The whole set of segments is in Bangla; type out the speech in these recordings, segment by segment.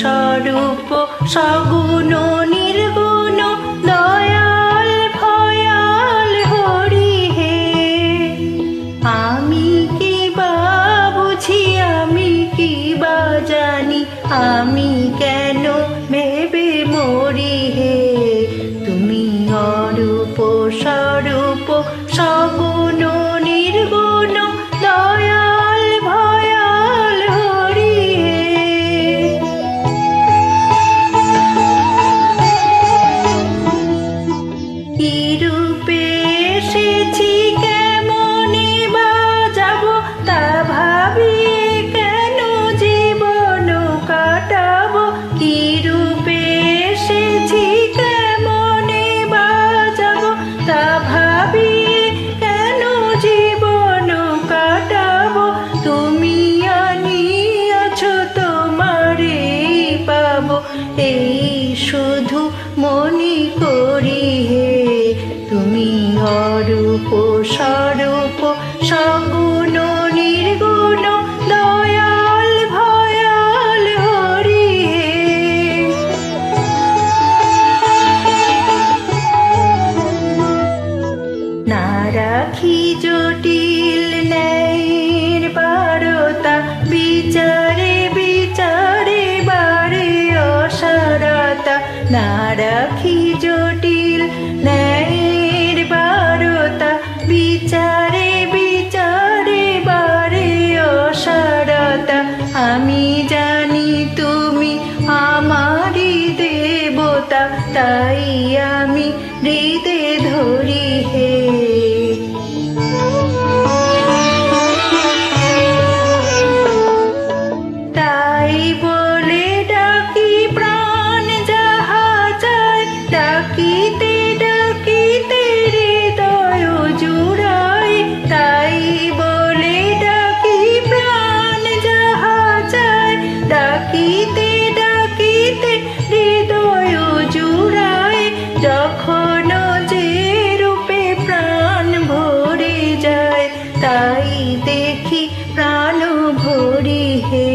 স্বরূপ, সগুণ, নির্গুণ, দয়াল, ভয়াল হরি হে আমি কি বা বুঝি, আমি কি বা জানি, আমি কেন কি রূপে এসেছি, কেমনে বাজাব তা ভাবি, কেন জীবন কাটাবো? কি রূপে এসেছি, কেমনে বাজাব তা ভাবি, কেন জীবন কাটাবো? তুমি আনিয়াছ তোমারে পাবো, এই শুধু মনি করি হে তুমি অরূপ স্বরূপ সগুণ রাখি জটিল ন্যায়ের বারতা, বিচারে বিচারে বারে অসারতা। আমি জানি তুমি আমারই দেবতা, তাই আমি হৃদে ডাকিতে ডাকিতে হৃদয় জুড়ায়, যখন যে রূপে প্রাণ ভরে যায়, তাই দেখি প্রাণ ভরি হে।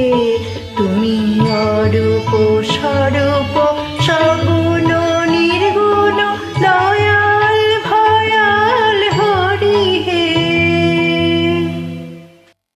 তুমি অরূপ স্বরূপ